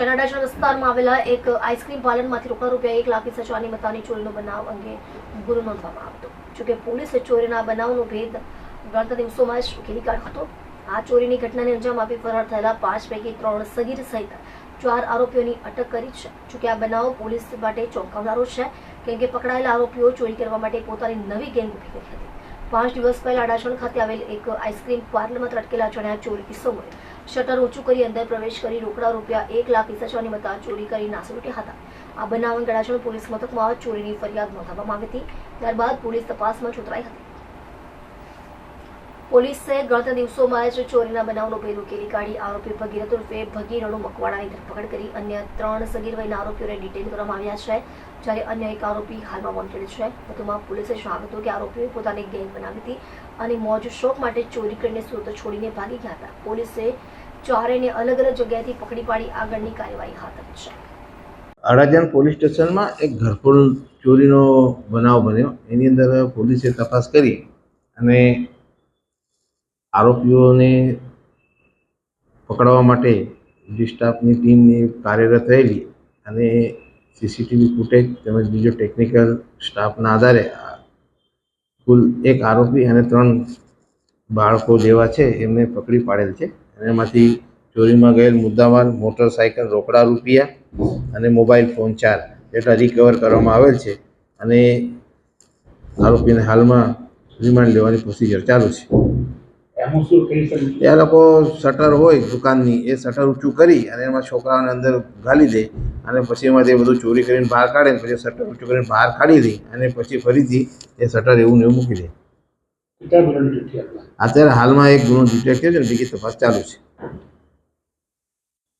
શનાડાશા વિસ્તારમાં આવેલા એક આઈસ્ક્રીમ પાર્લરમાંથી રોકડા રૂપિયા એક લાખ વીસ હજારની મતાની ચોરીનો બનાવ અંગે ગુનો નોંધવામાં આવ્યો હતો જોકે પોલીસે ચોરીના બનાવનો ભેદ ગણતા દિવસોમાં જ ઉકેલી કાઢ્યો હતો. આ ચોરીની ઘટનાને અંજામ આપી ફરાર થયેલા પાંચ પૈકી ત્રણ સગીર સહિત ચાર આરોપીઓની અટક કરી છે. જોકે આ બનાવ પોલીસ માટે ચોંકાવનારો છે કેમ કે પકડાયેલા આરોપીઓ ચોરી કરવા માટે પોતાની નવી ગેંગ ઊભી કરી હતી. પાંચ દિવસ પહેલા અડાજણ ખાતે આવેલ એક આઈસ્ક્રીમ પાર્લરમાં ત્રટકેલા જણાયા ચોરી કિસ્સોમાં શટર ઊંચું કરી અંદર પ્રવેશ કરી રોકડા રૂપિયા એક લાખ વીસ મતા ચોરી કરી નાસી હતા. આ બનાવ અંગે પોલીસ મથકમાં ચોરીની ફરિયાદ નોંધાવવામાં આવી હતી. ત્યારબાદ પોલીસ તપાસમાં જોતરાઈ હતી. પોલીસે ગત દિવસોમાં જ ચોરીના બનાવનો ભેદ ઉકેલી કાઢી આરોપી ભગીરથ ઉર્ફે ભગી રણુ મકવાણાની ધરપકડ કરી અન્ય ત્રણ સગીર વયના આરોપીઓને ડિટેન કરવામાં આવ્યા છે, જ્યારે અન્ય એક આરોપી હાલમાં વોન્ટેડ છે. વધુમાં પોલીસે જણાવ્યું હતું કે આરોપીઓ પોતાની ગેંગ બનાવી હતી અને મોજ શોખ માટે ચોરી કરીને સુરત છોડીને ભાગી ગયા હતા. પોલીસે ચારેયને અલગ અલગ જગ્યાએથી પકડી પાડી આગળની કાર્યવાહી હાથ ધરી છે. અડાજણ પોલીસ સ્ટેશનમાં એક ઘરફોડ ચોરીનો બનાવ બન્યો. એની અંદર પોલીસે તપાસ કરી અને આરોપીઓને પકડવા માટે જે સ્ટાફની ટીમની કાર્યરત રહેલી અને સીસીટીવી ફૂટેજ તેમજ બીજો ટેકનિકલ સ્ટાફના આધારે કુલ એક આરોપી અને ત્રણ બાળકો જેવા છે, એમને પકડી પાડેલ છે. અને એમાંથી ચોરીમાં ગયેલ મુદ્દામાલ મોટરસાયકલ રોકડા રૂપિયા અને મોબાઈલ ફોન ચાર જેટલા રિકવર કરવામાં આવેલ છે અને આરોપીને હાલમાં રિમાન્ડ લેવાની પ્રોસિજર ચાલુ છે. એ લોકો શટર હોય દુકાનની એ શટર ઊંચું કરી અને એમાં છોકરાઓને અંદર ઘાલી દે અને પછી એમાં તે બધું ચોરી કરીને બહાર કાઢે પછી શટર ઊંચું કરીને બહાર કાઢી દે અને પછી ફરીથી એ શટર એવું ને એવું મૂકી દે. અત્યારે હાલમાં એક ગુનો ડિટેક્ટ થયો છે ને બીજી તપાસ ચાલુ છે